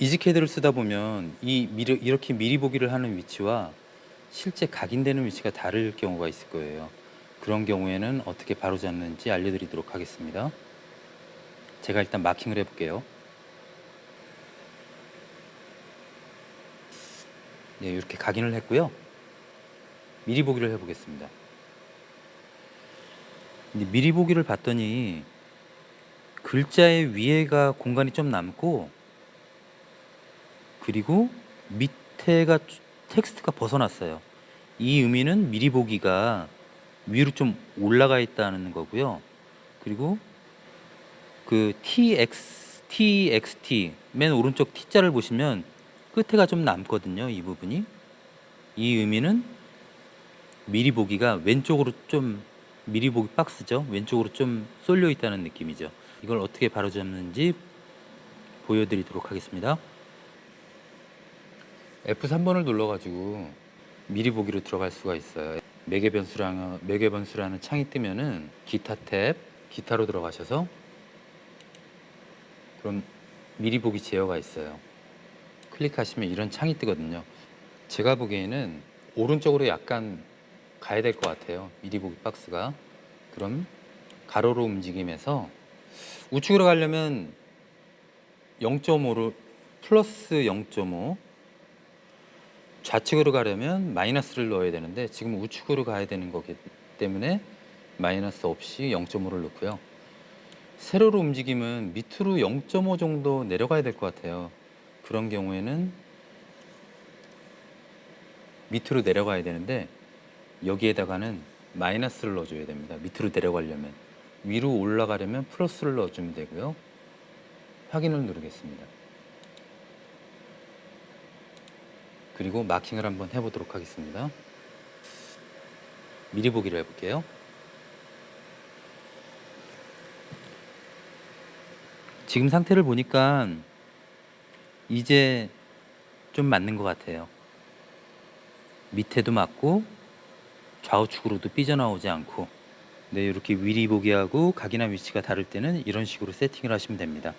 이지캐드를 쓰다 보면 이 미리, 이렇게 미리 보기를 하는 위치와 실제 각인되는 위치가 다를 경우가 있을 거예요. 그런 경우에는 어떻게 바로잡는지 알려드리도록 하겠습니다. 제가 일단 마킹을 해볼게요. 네, 이렇게 각인을 했고요. 미리 보기를 해보겠습니다. 미리 보기를 봤더니 글자의 위에가 공간이 좀 남고 그리고 밑에가 쭈- 텍스트가 벗어났어요. 이 의미는 미리 보기가 위로 좀 올라가 있다는 거고요. 그리고 그 TX, TXT 맨 오른쪽 T자를 보시면 끝에가 좀 남거든요. 이 부분이 이 의미는 미리 보기가 왼쪽으로 좀 미리 보기 박스죠. 왼쪽으로 좀 쏠려 있다는 느낌이죠. 이걸 어떻게 바로잡는지 보여드리도록 하겠습니다. F3번을 눌러가지고 미리 보기로 들어갈 수가 있어요. 매개 변수랑 매개 변수라는 창이 뜨면은 기타 탭 기타로 들어가셔서 그럼 미리 보기 제어가 있어요. 클릭하시면 이런 창이 뜨거든요. 제가 보기에는 오른쪽으로 약간 가야 될 것 같아요. 미리 보기 박스가. 그럼 가로로 움직임에서 우측으로 가려면 0.5로 플러스 0.5 좌측으로 가려면 마이너스를 넣어야 되는데 지금 우측으로 가야 되는 거기 때문에 마이너스 없이 0.5를 넣고요. 세로로 움직임은 밑으로 0.5 정도 내려가야 될 것 같아요. 그런 경우에는 밑으로 내려가야 되는데 여기에다가는 마이너스를 넣어줘야 됩니다. 밑으로 내려가려면 위로 올라가려면 플러스를 넣어주면 되고요. 확인을 누르겠습니다. 그리고 마킹을 한번 해보도록 하겠습니다. 미리 보기를 해볼게요. 지금 상태를 보니까 이제 좀 맞는 것 같아요. 밑에도 맞고 좌우측으로도 삐져나오지 않고 네 이렇게 위리 보기하고 각이나 위치가 다를 때는 이런 식으로 세팅을 하시면 됩니다.